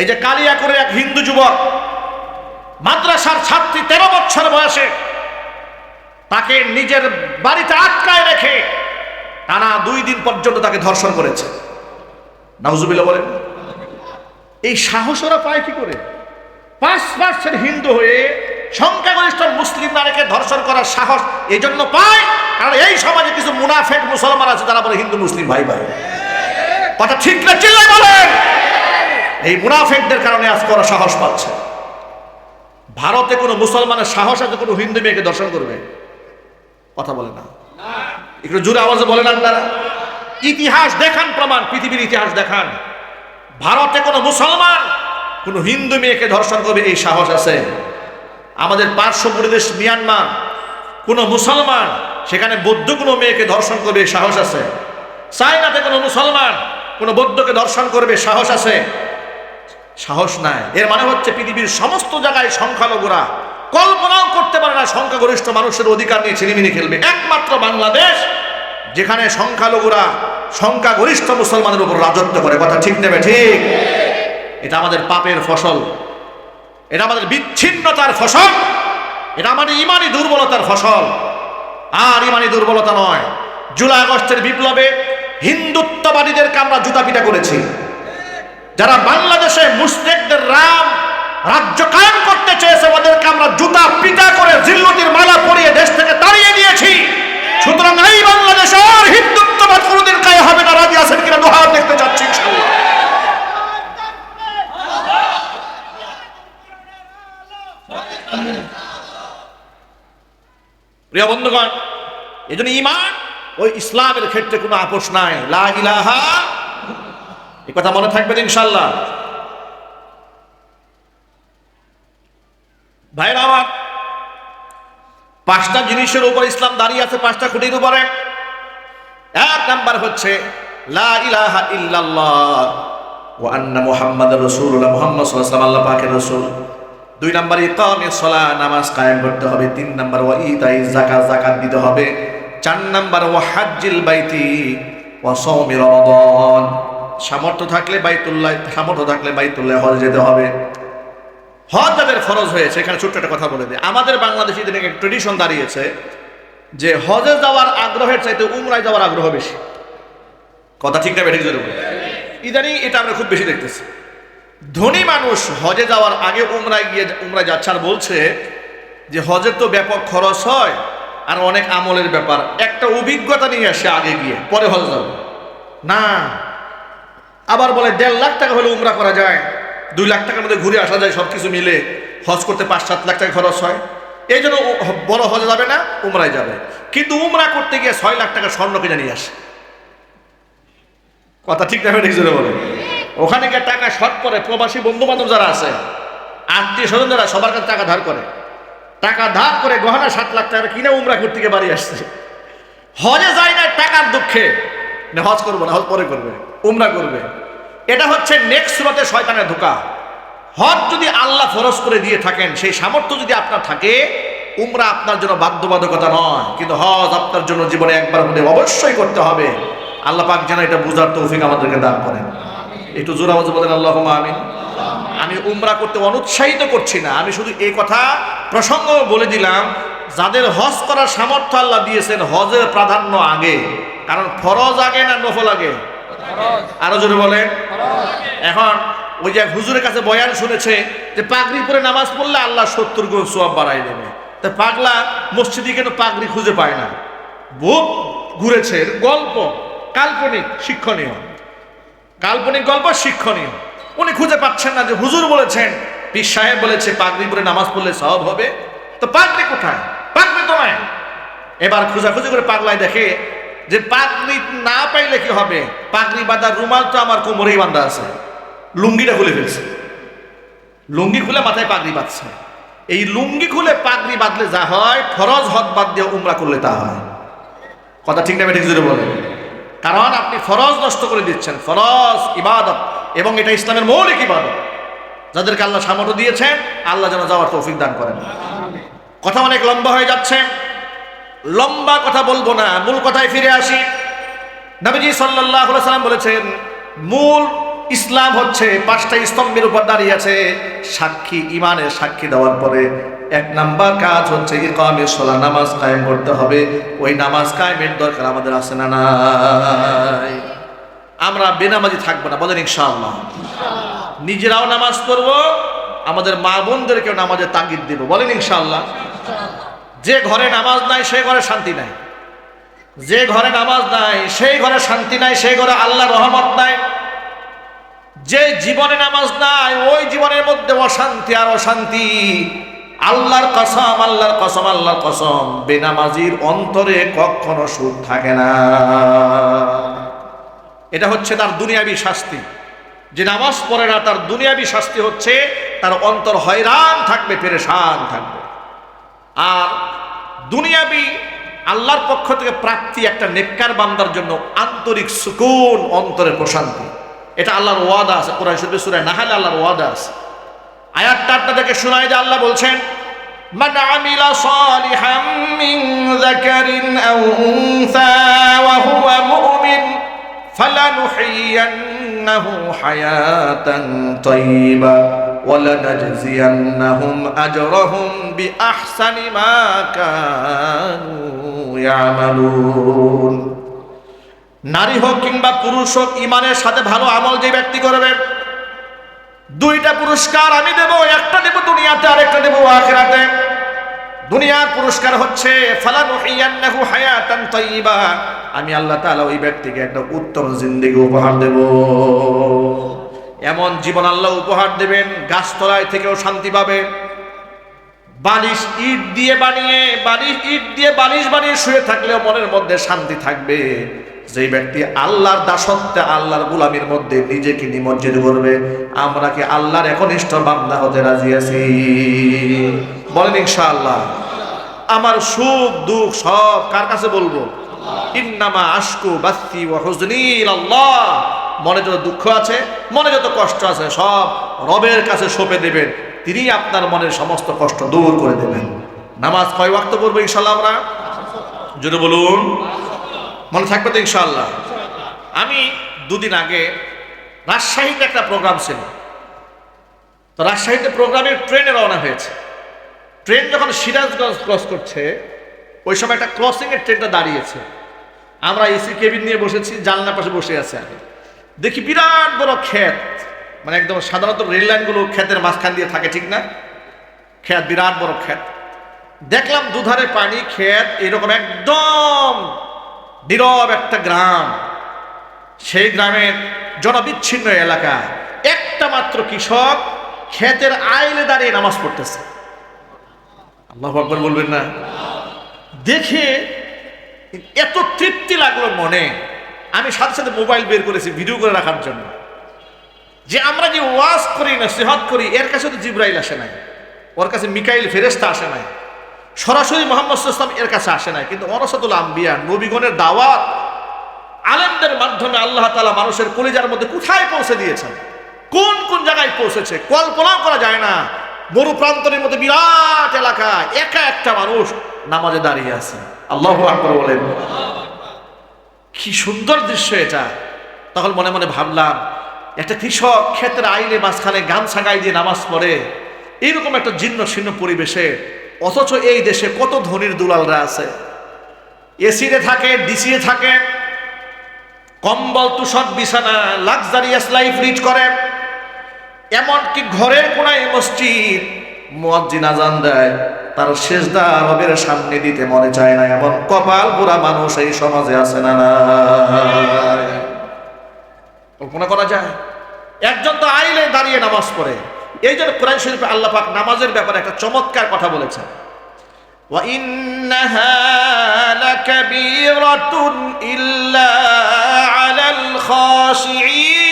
এই যে কালিয়া করে এক হিন্দু যুবক মাদ্রাসার ছাত্রী তেরো বছর বয়সে তাকে নিজের বাড়িতে আটকায় রেখে টানা দুই দিন পর্যন্ত তাকে ধর্ষণ করেছে। নাউজুবিল্লাহ বলেন। এই সাহস ওরা পায় কি করে? পাঁচ পার্সেন্ট হিন্দু হয়ে সংখ্যাগরিষ্ঠ মুসলিম নারীকে ধর্ষণ করার সাহস এই জন্য পায়, কারণ এই সমাজে কিছু মুনাফেক মুসলমান আছে, যারা বলে হিন্দু, মুসলিম, ভাই ভাই। কথা ঠিক না চিল্লাই বলেন। এই মুনাফেকদের কারণে আজকে ওরা সাহস পাচ্ছে। ভারতে কোনো মুসলমানের সাহস আছে, কোনো হিন্দু মেয়েকে দর্শন করবে? কথা বলে না। একটু জোরে আওয়াজে বলেন আপনারা। ইতিহাস দেখান, প্রমাণ, পৃথিবীর ইতিহাস দেখান। ভারতে কোনো মুসলমান, কোনো হিন্দু মেয়েকে ধর্ষণ করবে, এই সাহস আছে। আমাদের পার্শ্ববর্তী দেশ মিয়ানমার, কোনো মুসলমান, সেখানে বৌদ্ধ কোনো মেয়েকে ধর্ষণ করবে সাহস আছে। চায়নাতে কোনো মুসলমান, কোনো বৌদ্ধকে ধর্ষণ করবে, সাহস আছে। সাহস নাই। এর মানে হচ্ছে পৃথিবীর সমস্ত জায়গায় সংখ্যালঘুরা কল্পনাও করতে পারে না সংখ্যাগরিষ্ঠ মানুষের অধিকার নিয়ে ছিনিমিনি খেলবে। একমাত্র বাংলাদেশ যেখানে সংখ্যালঘুরা সংখ্যাগরিষ্ঠ মুসলমানের উপর রাজত্ব করে। কথা ঠিক নেবে, ঠিক? এটা আমাদের পাপের ফসল। এটা আমাদের বিচ্ছিন্নতার ফসল। এটা আমাদের ইমানি দুর্বলতার ফসল। আর ইমানি দুর্বলতা নয়। জুলাই আগস্টের বিপ্লবে হিন্দুত্ববাদীদেরকে আমরা জুতা পিটা করেছি। যারা বাংলাদেশে মুসলিমদের রাম রাজ্য কায়েম করতে চেয়েছে, ওদেরকে আমরা জুতা পিটা করে জিল্লতির মালা পরিয়ে দেশ থেকে তাড়িয়ে দিয়েছি। সুতরাং এই বাংলাদেশে আর হিন্দুত্ববাদ কোনোদিন কায়ে হবে না, রাজি আছেন কিনা দোহার দেখতে চাচ্ছি প্রিয় বন্ধুগণ এই জন্য ইমান ওই ইসলামের ক্ষেত্রে কোনো আপোষ নাই। লা ইলাহা এই কথা মনে থাকবে ইনশাল্লাহ ভাইরা আমার, পাঁচটা জিনিসের উপর ইসলাম দাঁড়িয়ে আছে, পাঁচটা খুঁটির উপরে। এক নাম্বার হচ্ছে আল্লাহ রাসূল। দুই নামাজ করতে হবে। তিন নাম্বার, ওয়া দিতে হবে। চার নাম্বার, ওয়া বাইতি সামর্থ্য থাকলে বাইতুল্লাহ, সামর্থ্য থাকলে বাইতুল্লাহ হজ যেতে হবে। হজ যাদের ফরজ হয়েছে, এখানে ছোট্ট একটা কথা বলে দিই। আমাদের বাংলাদেশি দিনে একটা ট্রেডিশন দাঁড়িয়েছে যে হজে যাওয়ার আগ্রহের চাইতে উমরায় যাওয়ার আগ্রহ বেশি। কথা ঠিক না বেঠিক জোরে ইদানিং এটা আমরা খুব বেশি দেখতেছি। ধনী মানুষ হজে যাওয়ার আগে উমরায় গিয়ে, উমরায় যাচ্ছে আর বলছে যে হজের তো ব্যাপক খরচ হয় আর অনেক আমলের ব্যাপার। একটা অভিজ্ঞতা নিয়ে আসে আগে গিয়ে, পরে হজ যাবে। না আবার বলে, দেড় লাখ টাকা হলে উমরা করা যায়। দুই লাখ টাকার মধ্যে ঘুরে আসা যায় সব কিছু মিলে। হজ করতে পাঁচ, সাত লাখ টাকা খরচ হয়। এই জন্য বড় হজে যাবে না, উমরায় যাবে। কিন্তু উমরা করতে গিয়ে ছয় লাখ টাকা স্বর্ণ কিনে নিয়ে আসে। কথা ঠিক না ঠিক বলে ওখানে গিয়ে টাকা শর্ট করে প্রবাসী বন্ধু বান্ধব যারা আছে, আত্মীয় স্বজন যারা সবার কাছে টাকা ধার করে। টাকা ধার করে গহনা সাত লাখ টাকা কিনে উমরা করতে গিয়ে বাড়ি আসছে। হজে যায় না টাকার দুঃখে। হজ করব না হজ পরে করবে, উমরা করবে। এটা হচ্ছে নেক্সট সুরতে শয়তানের ধোকা। হজ যদি আল্লাহ ফরজ করে দিয়ে থাকেন, সেই সামর্থ্য যদি আপনার থাকে, উমরা আপনার জন্য বাধ্যবাধকতা নয়। কিন্তু হজ আপনার জন্য জীবনে একবার মধ্যে অবশ্যই করতে হবে। আল্লাহ পাক যেন এটা বুঝার তৌফিক আমাদেরকে দান করেন। একটু জোর আওয়াজে বলেন আল্লাহ আমিন। আমি উমরা করতে অনুৎসাহিত করছি না। আমি শুধু এই কথা প্রসঙ্গ বলে দিলাম যাদের হজ করার সামর্থ্য আল্লাহ দিয়েছেন, হজের প্রাধান্য আগে। কারণ ফরজ আগে না নফল আগে? আরও জোরে বলেন। এখন ওই যে হুজুরের কাছে বয়ান শুনেছে যে, পাগড়ি পরে নামাজ পড়লে আল্লাহ সত্তর গুণ সোয়াব বাড়াই দেবে। তা পাগলা মসজিদে কেন পাগড়ি খুঁজে পায় না? বহুত ঘুরেছে গল্প। কাল্পনিক, শিক্ষণীয়। কাল্পনিক গল্প, শিক্ষণীয়। উনি খুঁজে পাচ্ছেন না যে, হুজুর বলেছেন, পীর সাহেব বলেছে, পাগড়ি পরে নামাজ পড়লে সব হবে। তো পাগড়ি কোথায়? পাগড়ি তো এবার খোঁজাখুঁজি করে পাগলায় দেখে যে পাগড়ি না পাইলে কি হবে? পাগড়ি বাঁধার রুমাল তো আমার কোমরেই বাঁধা আছে। লুঙ্গিটা খুলে ফেলছে। লুঙ্গি খুলে মাথায় পাগড়ি বাঁধছে। এই লুঙ্গি খুলে পাগড়ি বাঁধলে যা হয়, ফরজ হদ বাদ দিয়ে উমরা করলে তা হয়। কথা ঠিক না ঠিক জোরে বলেন কারণ আপনি ফরজ নষ্ট করে দিচ্ছেন। ফরজ ইবাদত এবং এটা ইসলামের মৌলিক ইবাদত। যাদেরকে আল্লাহ সামর্থ্য দিয়েছেন, আল্লাহ যেন যাওয়ার তৌফিক দান করেন। কথা অনেক লম্বা হয়ে যাচ্ছে। লম্বা কথা বলব না, মূল কথায় ফিরে আসি। নবীজি সাল্লাহ সাল্লাম বলেছেন, মূল ইসলাম হচ্ছে পাঁচটা স্তম্ভের উপর দাঁড়িয়ে আছে, সাক্ষী ইমানের সাক্ষী দেওয়ার পরে। এক নাম্বার কাজ হচ্ছে ইকামের সোলা নামাজ কায়েম করতে হবে। ওই নামাজ কায়েমের দরকার আমাদের আছে না নাই? আমরা বেনামাজি থাকব না, বলেন ইনশাআল্লাহ। নিজেরাও নামাজ পড়ব, আমাদের মা বোনদেরকেও নামাজের তাগিদ দেব, বলেন ইনশাআল্লাহ। যে ঘরে নামাজ নাই সেই ঘরে শান্তি নাই। যে ঘরে নামাজ নাই, সেই ঘরে শান্তি নাই, সেই ঘরে আল্লাহ রহমত নাই। যে জীবনে নামাজ নাই, ওই জীবনের মধ্যে অশান্তি আর অশান্তি। আল্লাহর কসম আল্লাহর কসম আল্লাহর কসম, বেনামাজির অন্তরে কখনো সুখ থাকে না। এটা হচ্ছে তার দুনিয়াবি শাস্তি। যে নামাজ পড়ে না, তার দুনিয়াবি শাস্তি হচ্ছে তার অন্তর হয়রান থাকবে, পেরেশান থাকবে। আর দুনিয়াবি আল্লাহর পক্ষ থেকে প্রাপ্তি একটা নেককার বান্দার জন্য আন্তরিক সুকুন অন্তরের প্রশান্তি এটা আল্লাহর ওয়াদা আছে কোরআন শরীফে সূরা নাহালে আল্লাহর ওয়াদা আছে আয়াতটা আপনাদেরকে শোনায় যে আল্লাহ বলছেন من عمل صالحا من ذكر أو أنثى وهو مؤمن فلنحيينه حياة طيبة ولنجزينهم أجرهم بأحسن ما كانوا يعملون নারী হোক কিংবা পুরুষ হোক ইমানের সাথে ভালো আমল যে ব্যক্তি করবে দুইটা পুরস্কার আমি দেব একটা দেব দুনিয়াতে আর একটা দেব আখেরাতে দুনিয়ার পুরস্কার হচ্ছে ফালানুহিয়ান্নাহু হায়াতান তাইয়্যিবা আমি আল্লাহ তাআলা ওই ব্যক্তিকে একটা উত্তম জিন্দেগি উপহার দেব। এমন জীবন আল্লাহ উপহার দেবেন, গাছতলায় থেকেও শান্তি পাবে। বালিশ ইট দিয়ে বানিয়ে, বালিশ ইট দিয়ে বালিশ বানিয়ে শুয়ে থাকলেও মনের মধ্যে শান্তি থাকবে। যেই ব্যক্তি আল্লাহর দাসত্বে, আল্লাহর গুলামির মধ্যে নিজেকে নিমজ্জিত করবে, আমরা কি আল্লাহর একনিষ্ঠ বান্দা হতে রাজি আছি? বলেন ইনশাআল্লাহ। আমার সুখ, দুঃখ সব কার কাছে বলব? ইন্নামা আশকু ও আল্লাহ মনে যত দুঃখ আছে, মনে যত কষ্ট আছে, সব রবের কাছে সঁপে দেবেন। তিনি আপনার মনের সমস্ত কষ্ট দূর করে দেবেন। নামাজ কয় ওয়াক্ত পড়ব ইনশাল্লাহ আমরা? যদি বলুন। মনে থাকবে তো ইনশাল্লাহ আমি দুদিন আগে রাজশাহীতে একটা প্রোগ্রাম ছিল। তো রাজশাহীতে প্রোগ্রামের ট্রেনে রওনা হয়েছে। ট্রেন যখন সিরাজগঞ্জ ক্রস করছে ওই সময় একটা ক্রসিং এর ট্রেনটা দাঁড়িয়েছে। আমরা এসি কেবিন নিয়ে বসেছি, জানলার পাশে বসে আছে আগে দেখি বিরাট বড় ক্ষেত। মানে একদম সাধারণত রেল লাইনগুলো ক্ষেতের মাঝখান দিয়ে থাকে, ঠিক না? ক্ষেত, বিরাট বড় ক্ষেত। দেখলাম দুধারে পানি, ক্ষেত, এরকম একদম নীরব একটা গ্রাম। সেই গ্রামের জনবিচ্ছিন্ন এলাকা। একটা মাত্র কৃষক ক্ষেতের আইলে দাঁড়িয়ে নামাজ পড়তেছে। আল্লাহ আকবর বলবেন না? দেখে এত তৃপ্তি লাগল মনে। আমি সাথে সাথে মোবাইল বের করেছি ভিডিও করে রাখার জন্য। যে আমরা যে ওয়াজ করি না সেহত করি, এর কাছে তো জিব্রাইল আসে নাই। ওর কাছে মিকাইল ফেরেস্তা আসে নাই। সরাসরি মোহাম্মদ ইসলাম এর কাছে আসে নাই। কিন্তু অনসতুল আম্বিয়া, নবীগণের দাওয়াত আলেমদের মাধ্যমে আল্লাহ তালা মানুষের কলিজার মধ্যে কোথায় পৌঁছে দিয়েছেন? কোন কোন জায়গায় পৌঁছেছে? কল্পনাও করা যায় না। মরু প্রান্তরের মধ্যে বিরাট এলাকা, একা একটা মানুষ নামাজে দাঁড়িয়ে আছে আল্লাহ আকবর বলেন। কি সুন্দর দৃশ্য এটা। তখন মনে মনে ভাবলাম, একটা কৃষক ক্ষেতের আইলে মাঝখানে গান সাগাই দিয়ে নামাজ পড়ে। এইরকম একটা জীর্ণ শীর্ণ পরিবেশে, অথচ এই দেশে কত ধনির দুলালরা আছে। এসিতে থাকে, ডিসিতে থাকে, কম্বল তুষক বিছানা, লাক্সারিয়াস লাইফ লিড করে। এমনকি ঘরের কোনায় মসজিদ, মুয়াজ্জিন আজান দেয়। তার শেষদা রবের সামনে দিতে মনে চায় না এমন কপাল পুরা মানুষ এই সমাজে আছে না না কল্পনা করা যায় একজন তো আইলে দাঁড়িয়ে নামাজ পড়ে এই জন্য কোরআন শরীফে আল্লাহ পাক নামাজের ব্যাপারে একটা চমৎকার কথা বলেছেন وإنها لكبيرة إلا على الخاشعين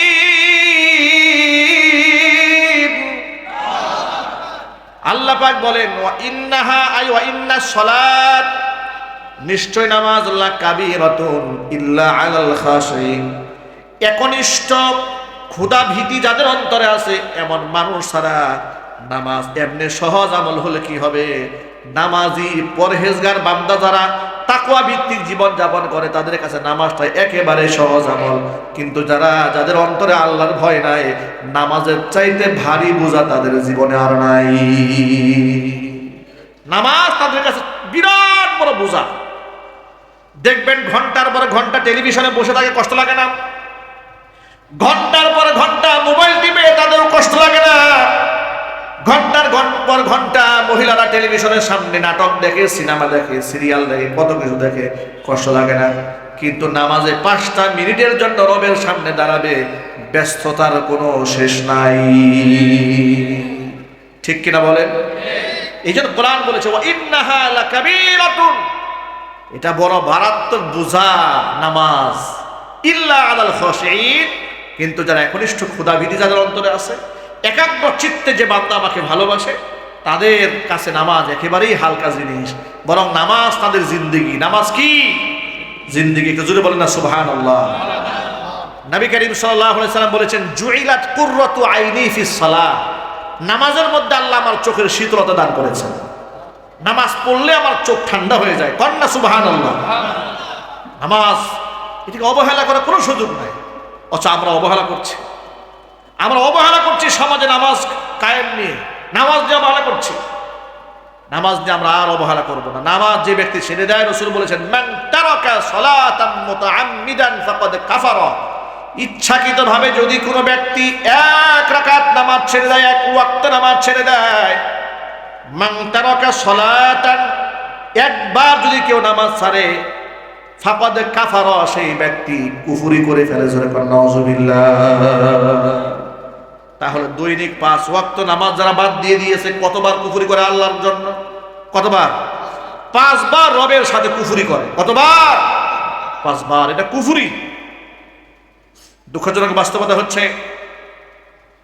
আল্লাহ পাক বলেন ইন্নাহা, আই ওয়া ইন্না সলাত। নিশ্চয় নামাজ আল্লাহ কাবীরাতুন ইল্লা আলাল খাশিন একনিষ্ঠ ক্ষুধা ভীতি যাদের অন্তরে আছে, এমন মানুষ ছাড়া নামাজ এমনি সহজ আমল হলে কি হবে? নামাজি পরহেজগার বান্দা যারা তাকুয়া ভিত্তিক জীবন যাপন করে, তাদের কাছে নামাজটা একেবারে সহজ আমল। কিন্তু যারা, যাদের অন্তরে আল্লাহর ভয় নাই, নামাজের চাইতে ভারী বোঝা তাদের জীবনে আর নাই। নামাজ তাদের কাছে বিরাট বড় বোঝা। দেখবেন ঘণ্টার পর ঘণ্টা টেলিভিশনে বসে থাকে, কষ্ট লাগে না? ঘণ্টার পর ঘণ্টা মোবাইল টিপে তাদেরও কষ্ট লাগে না। ঘণ্টার ঘন- পর ঘণ্টা মহিলারা টেলিভিশনের সামনে নাটক দেখে, সিনেমা দেখে, সিরিয়াল দেখে, কত কিছু দেখে, কষ্ট লাগে না। কিন্তু নামাজে পাঁচটা মিনিটের জন্য রবের সামনে দাঁড়াবে, ব্যস্ততার কোনো শেষ নাই। ঠিক কিনা বলেন? এই জন্য কোরআন বলেছে এটা বড় মারাত্মক বোঝা নামাজ। ইল্লা আলাল খসিন কিন্তু যারা একনিষ্ঠ ক্ষুদাভীতি যাদের অন্তরে আছে একাগ্র চিত্তে যে বান্দা আমাকে ভালোবাসে, তাদের কাছে নামাজ একেবারেই হালকা জিনিস। বরং নামাজ তাদের জিন্দিগি। নামাজ কি? জিন্দিগি। একটু জুড়ে বলেন না সুবহান আল্লাহ নবী করিম সাল্লাম বলেছেন, জুইলাত কুররাতু আইনি ফিস সালাহ। নামাজের মধ্যে আল্লাহ আমার চোখের শীতলতা দান করেছেন। নামাজ পড়লে আমার চোখ ঠান্ডা হয়ে যায়। কন্যা সুবাহান আল্লাহ নামাজ, এটিকে অবহেলা করার কোনো সুযোগ নাই। অথচ আমরা অবহেলা করছি। আমরা অবহেলা করছি সমাজে নামাজ কায়েম নিয়ে। নামাজ নিয়ে অবহেলা করছি। নামাজ নিয়ে আমরা আর অবহেলা করব না। নামাজ যে ব্যক্তি ছেড়ে দেয়, রসুল বলেছেন ইচ্ছাকৃতভাবে যদি কোনো ব্যক্তি এক রাকাত নামাজ ছেড়ে দেয়, এক ওয়াক্ত নামাজ ছেড়ে দেয়, মান তারাকা সলাতান, একবার যদি কেউ নামাজ ছাড়ে, ফাকাদ কাফারা, সেই ব্যক্তি কুফরি করে ফেলে। জোরে কর নাউজুবিল্লাহ। তাহলে দৈনিক পাঁচ ওয়াক্ত নামাজ যারা বাদ দিয়ে দিয়েছে, কতবার কুফুরি করে আল্লাহর জন্য? কতবার? পাঁচবার রবের সাথে কুফুরি করে। কতবার? পাঁচবার। এটা কুফুরি। দুঃখজনক বাস্তবতা হচ্ছে,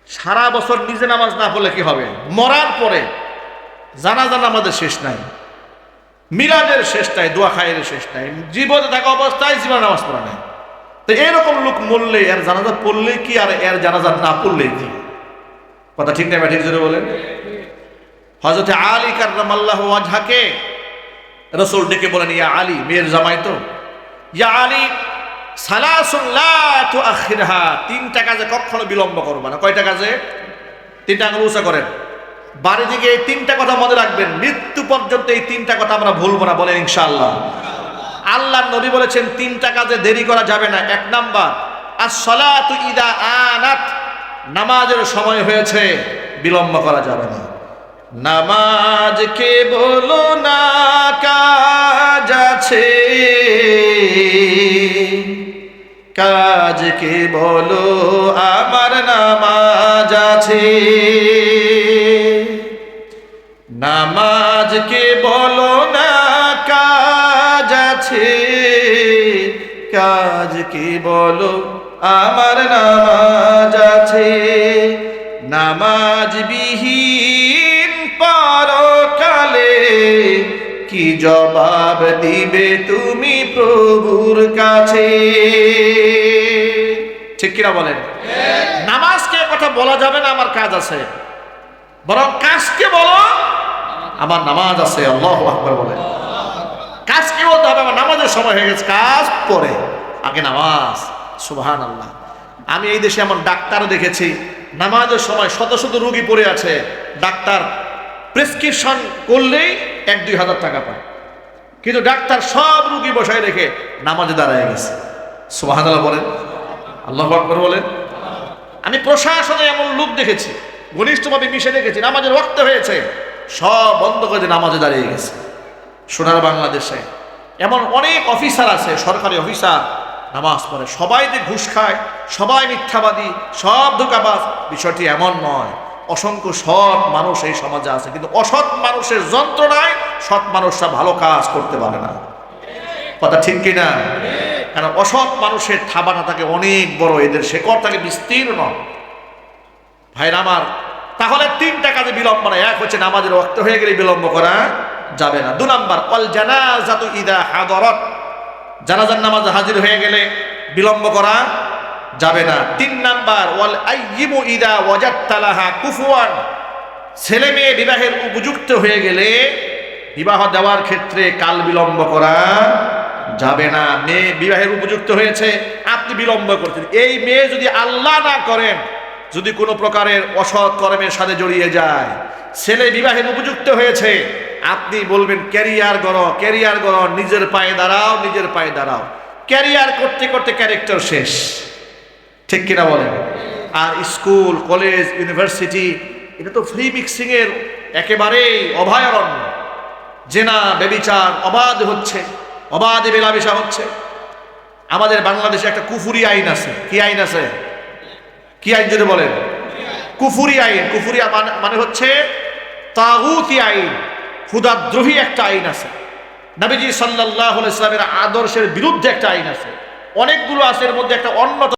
সারা বছর নিজে নামাজ না পড়লে কি হবে? মরার পরে জানাজা আমাদের শেষ নাই। মিলাদের শেষ নাই, দোয়া খায়ের শেষ নাই। জীবনে থাকা অবস্থায় জীবনে নামাজ পড়া নাই। তো এরকম লোক মরলে, এর জানাজা পড়লে কি আর এর জানাজা না পড়লে কি? কথা ঠিক নাই ঠিক জোরে বলেন। হজরতে আলী কার্রাম আল্লাহ ওয়াজহাকে রসুল ডেকে বলেন, ইয়া আলী, মেয়ের জামাই তো? ইয়া আলী তুআখিরহা তিনটা কাজে কখনো বিলম্ব করবা না। কয়টা কাজে তিনটা আঙুল উঁচা করেন। বাড়ি থেকে এই তিনটা কথা মনে রাখবেন, মৃত্যু পর্যন্ত এই তিনটা কথা আমরা ভুলবো না, বলেন ইনশাআল্লাহ। আল্লাহ নবী বলেছেন তিনটা কাজে দেরি করা যাবে না। এক নাম্বার আর সলাতু ইদা আনাত। নামাজের সময় হয়েছে, বিলম্ব করা যাবে না। নামাজ কে বলো না কাজ আছে। কাজ কে বলো আমার নামাজ আছে। নামাজ কে বলো না কাজ আছে। কাজ কি বলো আমার নামাজ আছে নামাজ বিহীন পরকালে কি জবাব দিবে তুমি প্রভুর কাছে? ঠিক কিনা বলেন? নামাজকে কথা বলা যাবে না, আমার কাজ আছে। বরং কাজকে বলো, আমার নামাজ আছে, আল্লাহ আকবর বলে। কাজ কি বলতে হবে? আমার নামাজের সময় হয়ে গেছে, কাজ পরে। আগে নামাজ সুবহান আল্লাহ আমি এই দেশে এমন ডাক্তারও দেখেছি। নামাজের সময় শত শত রুগী পড়ে আছে। ডাক্তার প্রেসক্রিপশন করলেই এক দুই হাজার টাকা পায়। কিন্তু ডাক্তার সব রুগী বসায় রেখে নামাজে দাঁড়ায় গেছে। আল্লাহ বলেন। আল্লাহ আকবর বলেন। আমি প্রশাসনে এমন লোক দেখেছি, ঘনিষ্ঠভাবে মিশে দেখেছি, নামাজের রক্ত হয়েছে, সব বন্ধ করে নামাজে দাঁড়িয়ে গেছে। সোনার বাংলাদেশে এমন অনেক অফিসার আছে, সরকারি অফিসার নামাজ পড়ে। সবাই যে ঘুষ খায়, সবাই মিথ্যাবাদী, সব ধোকাবাজ, বিষয়টি এমন নয়। অসংখ্য সৎ মানুষ এই সমাজে আছে, কিন্তু অসৎ মানুষের যন্ত্রণায় সৎ মানুষরা ভালো কাজ করতে পারে না। কথা ঠিক কিনা? কারণ অসৎ মানুষের থাবাটা থাকে অনেক বড়, এদের শেকড় থাকে বিস্তীর্ণ। ভাইরা আমার, তাহলে তিনটা কাজে বিলম্ব না এক হচ্ছে নামাজের রক্ত হয়ে গেলে বিলম্ব করা যাবে না। দু নাম্বার অল জানাজাতু ইদা হাদরত। জানাজার নামাজ হাজির হয়ে গেলে বিলম্ব করা যাবে না। তিন নাম্বার, ওয়াল আইয়িমু ইদা ওয়াজাত্তালাহা কুফুয়ান। ছেলে মেয়ে বিবাহের উপযুক্ত হয়ে গেলে বিবাহ দেওয়ার ক্ষেত্রে কাল বিলম্ব করা যাবে না। মেয়ে বিবাহের উপযুক্ত হয়েছে, আপনি বিলম্ব করছেন। এই মেয়ে যদি আল্লাহ না করেন, যদি কোনো প্রকারের অসৎ কর্মের সাথে জড়িয়ে যায়, ছেলে বিবাহের উপযুক্ত হয়েছে আপনি বলবেন, ক্যারিয়ার গড় ক্যারিয়ার গড়, নিজের পায়ে দাঁড়াও, নিজের পায়ে দাঁড়াও। ক্যারিয়ার করতে করতে ক্যারেক্টার শেষ। ঠিক কিনা বলেন? আর স্কুল, কলেজ, ইউনিভার্সিটি, এটা তো ফ্রি মিক্সিংয়ের একেবারেই অভয়ারণ্য। জেনা বেবিচার অবাধ হচ্ছে, অবাধে মেলামেশা হচ্ছে। আমাদের বাংলাদেশে একটা কুফুরি আইন আছে। কি আইন আছে? কি আইন যদি বলেন? কুফুরি আইন। কুফুরি মানে- মানে হচ্ছে তাগুতি আইন। ক্ষুদাদ্রোহী একটা আইন আছে। নবীজি সাল্লাহ ইসলামের আদর্শের বিরুদ্ধে একটা আইন আছে। অনেকগুলো আছে, এর মধ্যে একটা অন্যতম